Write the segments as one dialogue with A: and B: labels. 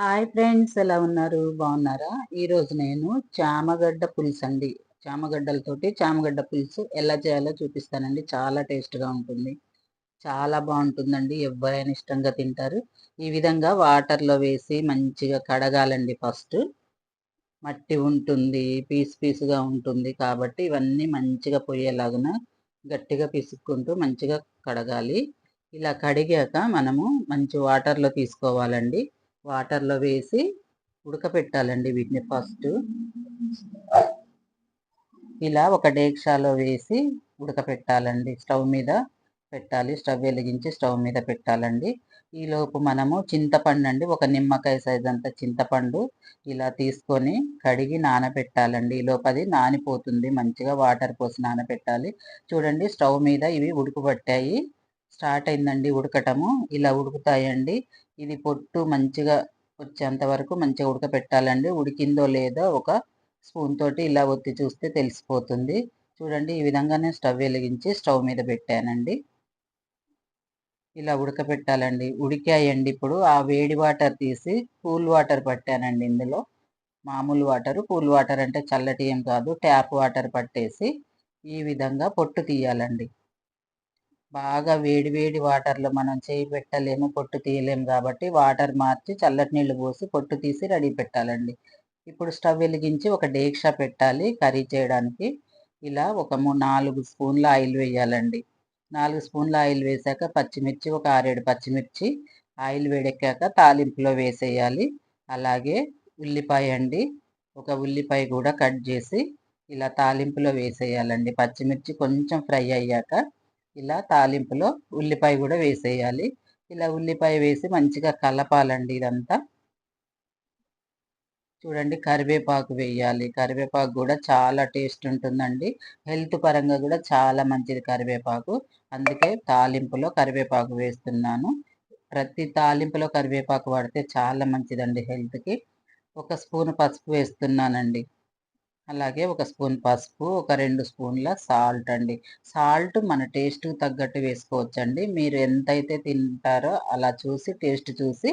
A: Hi friends ఎలా ఉన్నారు? బాగున్నారా? ఈరోజు నేను చామగడ్డ పులుసు అండి. చామగడ్డలతోటి చామగడ్డ పులుసు ఎలా చేయాలో చూపిస్తానండి. చాలా టేస్ట్గా ఉంటుంది. చాలా బాగుంటుందండి. ఎవరైనా ఇష్టంగా తింటారు. ఈ విధంగా వాటర్లో వేసి మంచిగా కడగాలండి ఫస్ట్. మట్టి ఉంటుంది పీసు పీసుగా ఉంటుంది కాబట్టి ఇవన్నీ మంచిగా పొయ్యేలాగున గట్టిగా పిసుక్కుంటూ మంచిగా కడగాలి. ఇలా కడిగాక మనము మంచి వాటర్లో తీసుకోవాలండి. వాటర్లో వేసి ఉడకపెట్టాలండి వీటిని ఫస్ట్. ఇలా ఒక డేక్షాలో వేసి ఉడకపెట్టాలండి. స్టవ్ మీద పెట్టాలి. స్టవ్ వెలిగించి స్టవ్ మీద పెట్టాలండి. ఈలోపు మనము చింతపండు అండి ఒక నిమ్మకాయ సైజ్ అంత చింతపండు ఇలా తీసుకొని కడిగి నానబెట్టాలండి ఈలోపు అది నానిపోతుంది. మంచిగా వాటర్ పోసి నానబెట్టాలి చూడండి స్టవ్ మీద ఇవి ఉడుకుపట్టాయి. స్టార్ట్ అయిందండి ఉడకటము. ఇలా ఉడుకుతాయండి. ఇది పొట్టు మంచిగా వచ్చేంత వరకు మంచిగా ఉడకపెట్టాలండి. ఉడికిందో లేదో ఒక స్పూన్ తోటి ఇలా ఒత్తి చూస్తే తెలిసిపోతుంది. చూడండి ఈ విధంగా నేను స్టవ్ వెలిగించి స్టవ్ మీద పెట్టానండి. ఇలా ఉడకపెట్టాలండి. ఉడికాయండి ఇప్పుడు. ఆ వేడి వాటర్ తీసి కూల్ వాటర్ పట్టానండి ఇందులో. మామూలు వాటర్ కూల్ వాటర్ అంటే చల్లటి ఏం కాదు. ట్యాప్ వాటర్ పట్టేసి ఈ విధంగా పొట్టు తీయాలండి. బాగా వేడి వేడి వాటర్లో మనం చేయి పెట్టలేము పొట్టు తీయలేము కాబట్టి వాటర్ మార్చి చల్లటి నీళ్ళు పోసి పొట్టు తీసి రెడీ పెట్టాలండి. ఇప్పుడు స్టవ్ వెలిగించి ఒక డేక్షా పెట్టాలి కర్రీ చేయడానికి. ఇలా ఒక నాలుగు స్పూన్ల ఆయిల్ వేయాలండి. నాలుగు స్పూన్ల ఆయిల్ వేసాక పచ్చిమిర్చి ఒక ఆరేడు పచ్చిమిర్చి ఆయిల్ వేడెక్కాక తాలింపులో వేసేయాలి. అలాగే ఉల్లిపాయ అండి ఒక ఉల్లిపాయ కూడా కట్ చేసి ఇలా తాలింపులో వేసేయాలండి. పచ్చిమిర్చి కొంచెం ఫ్రై అయ్యాక ఇలా తాలింపులో ఉల్లిపాయ కూడా వేసేయాలి. ఇలా ఉల్లిపాయ వేసి మంచిగా కలపాలండి ఇదంతా. చూడండి కరివేపాకు వేయాలి. కరివేపాకు కూడా చాలా టేస్ట్ ఉంటుందండి. హెల్త్ పరంగా కూడా చాలా మంచిది కరివేపాకు. అందుకే తాలింపులో కరివేపాకు వేస్తున్నాను. ప్రతి తాలింపులో కరివేపాకు వాడితే చాలా మంచిదండి హెల్త్కి. ఒక స్పూన్ పసుపు వేస్తున్నానండి. అలాగే ఒక స్పూన్ పసుపు ఒక రెండు స్పూన్ల సాల్ట్ అండి. సాల్ట్ మన టేస్ట్ తగ్గట్టు వేసుకోవచ్చండి. మీరు ఎంతైతే తింటారో అలా చూసి టేస్ట్ చూసి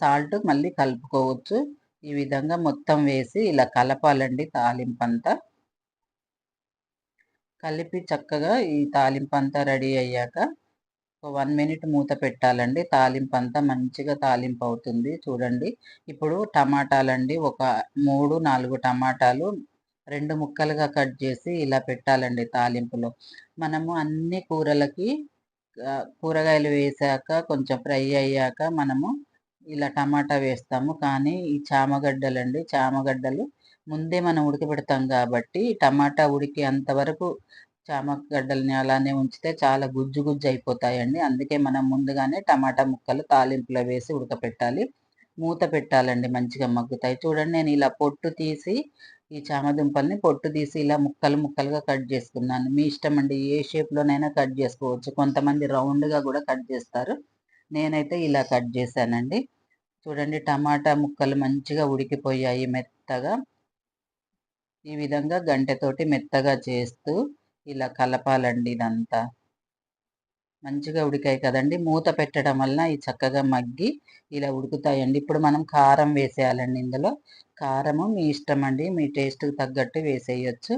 A: సాల్ట్ మళ్ళీ కలుపుకోవచ్చు. ఈ విధంగా మొత్తం వేసి ఇలా కలపాలండి తాలింపు అంతా. కలిపి చక్కగా ఈ తాలింపు అంతా రెడీ అయ్యాక ఒక వన్ మినిట్ మూత పెట్టాలండి. తాలింపు అంతా మంచిగా తాలింపు అవుతుంది. చూడండి. ఇప్పుడు టమాటాలండి ఒక మూడు నాలుగు టమాటాలు రెండు ముక్కలుగా కట్ చేసి ఇలా పెట్టాలండి తాలింపులో. మనము అన్ని కూరలకి కూరగాయలు వేసాక కొంచెం ఫ్రై అయ్యాక మనము ఇలా టమాటా వేస్తాము. కానీ ఈ చామగడ్డలు అండి చామగడ్డలు ముందే మనం ఉడకబెడతాం కాబట్టి టమాటా ఉడికి అంతవరకు చామగడ్డల్ని అలానే ఉంచితే చాలా గుజ్జు గుజ్జు అయిపోతాయండి. అందుకే మనం ముందుగానే టమాటా ముక్కలు తాలింపులో వేసి ఉడకపెట్టాలి. మూత పెట్టాలండి మంచిగా మగ్గుతాయి. చూడండి నేను ఇలా పొట్టు తీసి ఈ చామదుంపల్ని పొట్టు తీసి ఇలా ముక్కలు ముక్కలుగా కట్ చేసుకున్నాను. మీ ఇష్టం అండి. ఏ షేప్లోనైనా కట్ చేసుకోవచ్చు. కొంతమంది రౌండ్గా కూడా కట్ చేస్తారు. నేనైతే ఇలా కట్ చేశానండి. చూడండి టమాటా ముక్కలు మంచిగా ఉడికిపోయాయి మెత్తగా. ఈ విధంగా గంటెతోటి మెత్తగా చేస్తూ ఇలా కలపాలండి ఇదంతా. మంచిగా ఉడికాయి కదండి. మూత పెట్టడం వలన ఇవి చక్కగా మగ్గి ఇలా ఉడుకుతాయండి. ఇప్పుడు మనం కారం వేసేయాలండి ఇందులో. కారము మీ ఇష్టం అండి. మీ టేస్ట్కి తగ్గట్టు వేసేయచ్చు.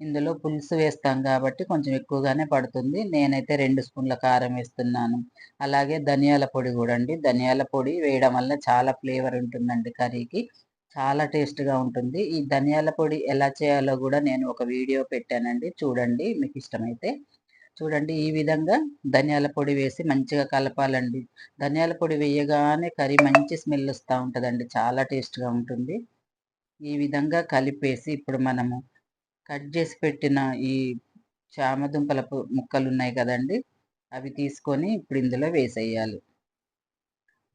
A: ఇందులో పులుసు వేస్తాం కాబట్టి కొంచెం ఎక్కువగానే పడుతుంది. నేనైతే రెండు స్పూన్ల కారం వేస్తున్నాను. అలాగే ధనియాల పొడి కూడా అండి. ధనియాల పొడి వేయడం వల్ల చాలా ఫ్లేవర్ ఉంటుందండి కర్రీకి. చాలా టేస్ట్గా ఉంటుంది. ఈ ధనియాల పొడి ఎలా చేయాలో కూడా నేను ఒక వీడియో పెట్టానండి. చూడండి. మీకు ఇష్టమైతే చూడండి ఈ విధంగా ధనియాల పొడి వేసి మంచిగా కలపాలండి. ధనియాల పొడి వేయగానే కర్రీ మంచి స్మెల్ వస్తూ ఉంటుందండి చాలా టేస్ట్గా ఉంటుంది. ఈ విధంగా కలిపేసి ఇప్పుడు మనము కట్ చేసి పెట్టిన ఈ చామదుంపల ముక్కలు ఉన్నాయి కదండి అవి తీసుకొని ఇప్పుడు ఇందులో వేసేయాలి.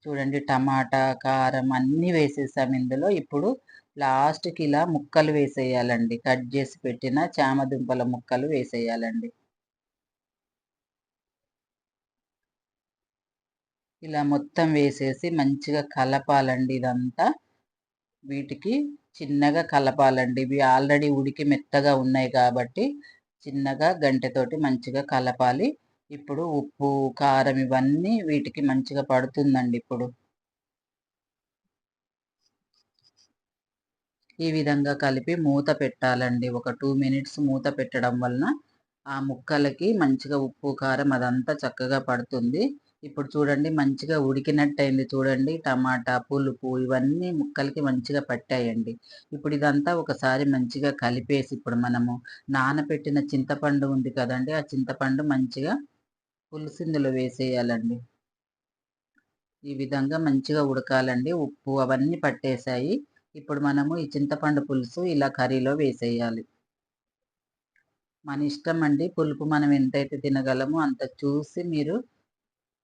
A: చూడండి టమాటా కారం అన్నీ వేసేసాం ఇందులో. ఇప్పుడు లాస్ట్కి ఇలా ముక్కలు వేసేయాలండి. కట్ చేసి పెట్టిన చామదుంపల ముక్కలు వేసేయాలండి. ఇలా మొత్తం వేసేసి మంచిగా కలపాలండి ఇదంతా. వీటికి చిన్నగా కలపాలండి. ఇవి ఆల్రెడీ ఉడికి మెత్తగా ఉన్నాయి కాబట్టి చిన్నగా గంటెతోటి మంచిగా కలపాలి. ఇప్పుడు ఉప్పు కారం ఇవన్నీ వీటికి మంచిగా పడుతుందండి ఇప్పుడు. ఈ విధంగా కలిపి మూత పెట్టాలండి. ఒక టూ మినిట్స్ మూత పెట్టడం వలన ఆ ముక్కలకి మంచిగా ఉప్పు కారం అదంతా చక్కగా పడుతుంది. ఇప్పుడు చూడండి మంచిగా ఉడికినట్టయింది చూడండి. టమాటా పులుపు ఇవన్నీ ముక్కలకి మంచిగా పట్టాయండి. ఇప్పుడు ఇదంతా ఒకసారి మంచిగా కలిపేసి ఇప్పుడు మనము నానబెట్టిన చింతపండు ఉంది కదండి ఆ చింతపండు మంచిగా పులుసిందులో వేసేయాలండి. ఈ విధంగా మంచిగా ఉడకాలండి. ఉప్పు అవన్నీ పట్టేశాయి. ఇప్పుడు మనము ఈ చింతపండు పులుసు ఇలా కర్రీలో వేసేయాలి. మన ఇష్టం అండి పులుపు మనం ఎంతైతే తినగలమో అంత చూసి మీరు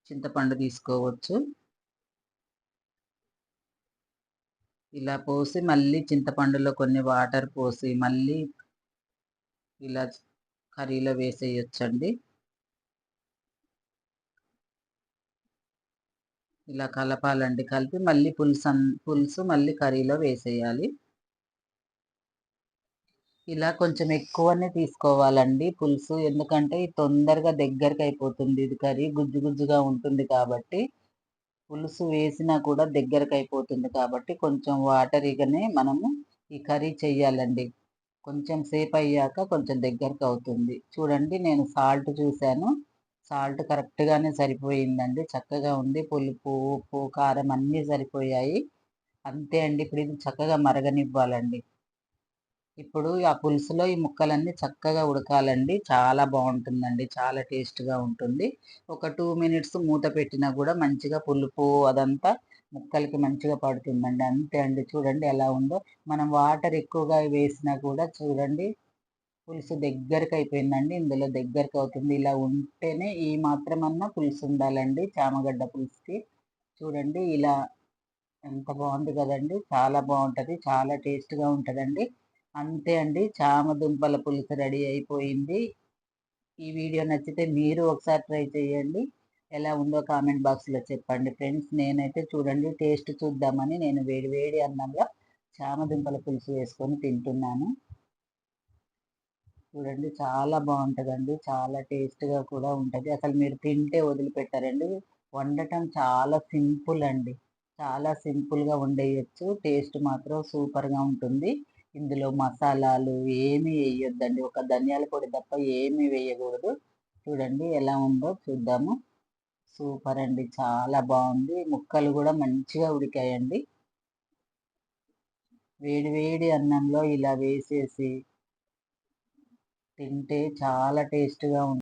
A: చింతపండు తీసుకోవచ్చు. ఇలా పోసి మళ్ళీ చింతపండులో కొన్ని వాటర్ పోసి మళ్ళీ ఇలా కర్రీలో వేసేయచ్చండి. ఇలా కలపాలండి. కలిపి మళ్ళీ పులుసు పులుసు మళ్ళీ కర్రీలో వేసేయాలి. ఇలా కొంచెం ఎక్కువనే తీసుకోవాలండి పులుసు. ఎందుకంటే తొందరగా దగ్గరికి అయిపోతుంది ఇది కర్రీ గుజ్జు గుజ్జుగా ఉంటుంది కాబట్టి పులుసు వేసినా కూడా దగ్గరకు అయిపోతుంది కాబట్టి కొంచెం వాటరీగానే మనము ఈ కర్రీ చెయ్యాలండి. కొంచెం సేపు అయ్యాక కొంచెం దగ్గరకు అవుతుంది చూడండి నేను సాల్ట్ చూశాను. సాల్ట్ కరెక్ట్గానే సరిపోయిందండి. చక్కగా ఉంది. పులుపు ఉప్పు కారం అన్నీ సరిపోయాయి. అంతే అండి. ఇప్పుడు ఇది చక్కగా మరగనివ్వాలండి. ఇప్పుడు ఆ పులుసులో ఈ ముక్కలన్నీ చక్కగా ఉడకాలండి. చాలా బాగుంటుందండి. చాలా టేస్ట్గా ఉంటుంది. ఒక టూ మినిట్స్ మూత పెట్టినా కూడా మంచిగా పులుపు అదంతా ముక్కలకి మంచిగా పడుతుందండి. అంతే అండి. చూడండి ఎలా ఉందో. మనం వాటర్ ఎక్కువగా వేసినా కూడా చూడండి పులుసు దగ్గరకు అయిపోయిందండి. ఇందులో దగ్గరకు అవుతుంది. ఇలా ఉంటేనే ఈ మాత్రమన్నా పులుసు ఉండాలండి. చామగడ్డ పులుసుకి. చూడండి ఇలా ఎంత బాగుంది కదండి. చాలా బాగుంటుంది. చాలా టేస్ట్గా ఉంటుందండి. అంతే అండి. చామదుంపల పులుసు రెడీ అయిపోయింది. ఈ వీడియో నచ్చితే మీరు ఒకసారి ట్రై చేయండి. ఎలా ఉందో కామెంట్ బాక్స్లో చెప్పండి ఫ్రెండ్స్. నేనైతే చూడండి టేస్ట్ చూద్దామని నేను వేడి వేడి అన్నంలో చామదుంపల పులుసు వేసుకొని తింటున్నాను. చూడండి చాలా బాగుంటుందండి. చాలా టేస్ట్గా కూడా ఉంటుంది. అసలు మీరు తింటే వదిలిపెట్టారండి. వండటం చాలా సింపుల్ అండి. చాలా సింపుల్గా వండేయచ్చు. టేస్ట్ మాత్రం సూపర్గా ఉంటుంది. ఇందులో మసాలాలు ఏమీ వేయొద్దండి. ఒక ధనియాల పొడి తప్ప ఏమీ వేయకూడదు. చూడండి ఎలా ఉందో చూద్దాము. సూపర్ అండి. చాలా బాగుంది. ముక్కలు కూడా మంచిగా ఉడికాయండి. వేడి వేడి అన్నంలో ఇలా వేసేసి తింటే చాలా టేస్ట్గా ఉంటుంది